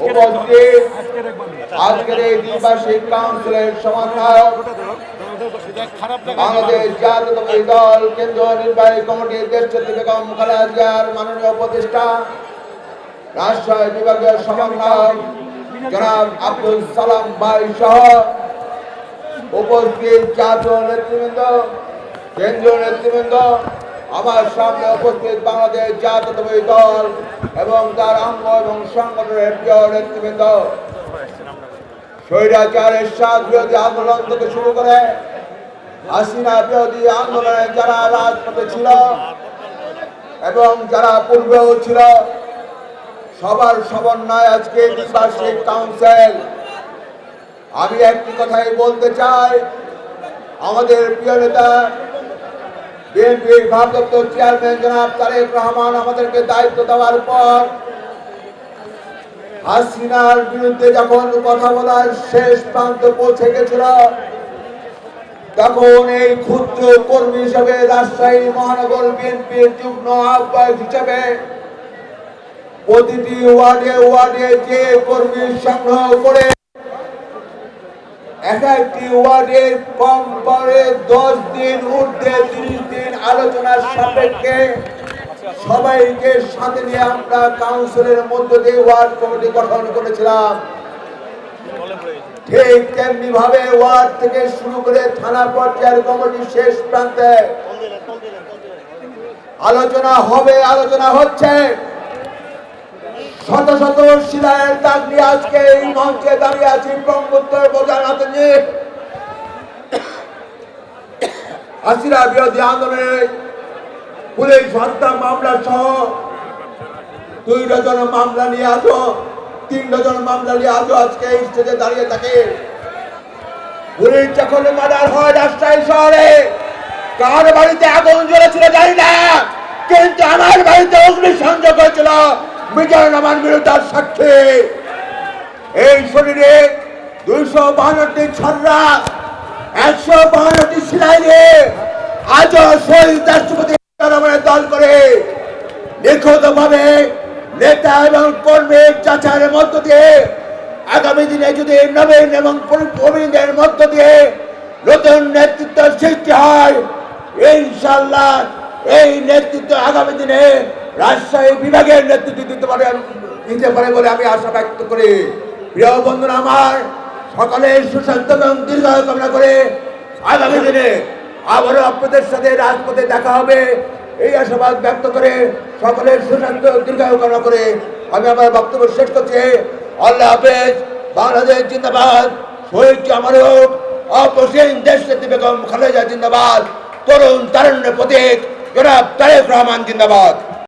উপস্থিত আজকের এই দ্বিবার্ষিক কাউন্সিলের সমন্বয়ক বাংলাদেশ দল কেন্দ্রীয় নির্বাহী কমিটির দেশ বেগম খালেদা জিয়ার মাননীয় উপদেষ্টা রাজশাহী বিভাগীয় সমন্বয়ক জনাব আব্দুল সালাম ভাই সহ উপস্থিত জাতীয় নেতৃবৃন্দ কেন্দ্রীয় নেতৃবৃন্দ আমার সামনে উপস্থিত বাংলাদেশ জাতীয়তাবাদী দল এবং তার অঙ্গ এবং সংগঠনের প্রিয় নেতৃবৃন্দ। স্বৈরাচারের সাত বিরোধী আন্দোলন থেকে শুরু করে হাসিনা বিরোধী আন্দোলনে যারা রাজপথে ছিল এবং যারা পূর্বেও ছিল, সবার সমন্বয় আজকে দ্বিবার্ষিক কাউন্সিল আমি একটি কথাই বলতে চাই, আমাদের প্রিয় নেতা বিএনপির ভারপ্রাপ্ত চেয়ারম্যান জনাব তারেক রহমান আমাদেরকে দায়িত্ব দেওয়ার পর হাসিনার বিরুদ্ধে যখন কথা বলার শেষ প্রান্ত পৌঁছে গেছিল, তখন এই ক্ষুদ্র কর্মী হিসেবে রাজশাহী মহানগর বিএনপির আহ্বায়ক হিসেবে প্রতিটি ওয়ার্ডে ওয়ার্ডে যে কর্মী সংগ্রহ করে এক একটি ওয়ার্ডের কম পরে দশ দিন, ঊর্ধ্বে তিরিশ দিন আলোচনার সাপেক্ষে সবাইকে সাথে নিয়ে আমরা কাউন্সিলের মধ্য দিয়ে ওয়ার্ড কমিটি গঠন করেছিলাম। ঠিক তেমনি ভাবে ওয়ার্ড থেকে শুরু করে থানা পর্যায়ের কমিটি শেষ প্রান্তে আলোচনা হবে, আলোচনা হচ্ছে। শত শত শিলায়ের দাগ নিয়ে আজকে এই মঞ্চে দাঁড়িয়ে আছি ব্রহ্মপুত্র বোঝার হাতে নিয়ে। হাসিনা বিরোধী আন্দোলনে পুলিশ হত্যা মামলা সহ দুই ডজন মামলা নিয়ে আসো, তিন ডজন মামলা নিয়ে আসো, আজকে এই স্টেজে দাঁড়িয়ে থাকে। পুলিশ যখন মার্ডার হয় রাজশাহী শহরে, কার বাড়িতে আগুন জ্বলেছিল জানি না, কিন্তু আমার বাড়িতে অগ্নি সংযোগ হয়েছিল, বিজয় নামান বিরুদ্ধার সাক্ষী। এই শরীরে দুইশো বাহান্নটি ছড়া একশো বাহান্নটি সিলাই দিয়ে আজও শহীদ রাষ্ট্রপতি দল করে নিখুঁত ভাবে নেতা এবং কর্মীর চাচারের মধ্য দিয়ে আগামী দিনে যদি নবীন এবং প্রবীণদের মধ্য দিয়ে নতুন নেতৃত্ব সৃষ্টি হয় ইনশাল্লাহ এই নেতৃত্ব আগামী দিনে রাজশাহী বিভাগের নেতৃত্ব দিতে পারে দিতে পারে বলে আমি আশা ব্যক্ত করি। প্রিয় বন্ধুরা আমার সকলের সুস্বাস্থ্য এবং দীর্ঘ কামনা করে আগামী দিনে আবারও আপনাদের সাথে রাজপথে দেখা হবে। এই আশাবাদ ব্যক্ত করে সকলের সুস্বাস্থ্য দীর্ঘ কামনা করে আমি আমার বক্তব্য শেষ করছি। আল্লাহ হাফেজ, বাংলাদেশ জিন্দাবাদ, শহীদ আমার হোক, অপসীম দেশ বেগম খালেদা জিন্দাবাদ, তরুণ তারণ্য প্রতীক জনাব তারেক রহমান জিন্দাবাদ।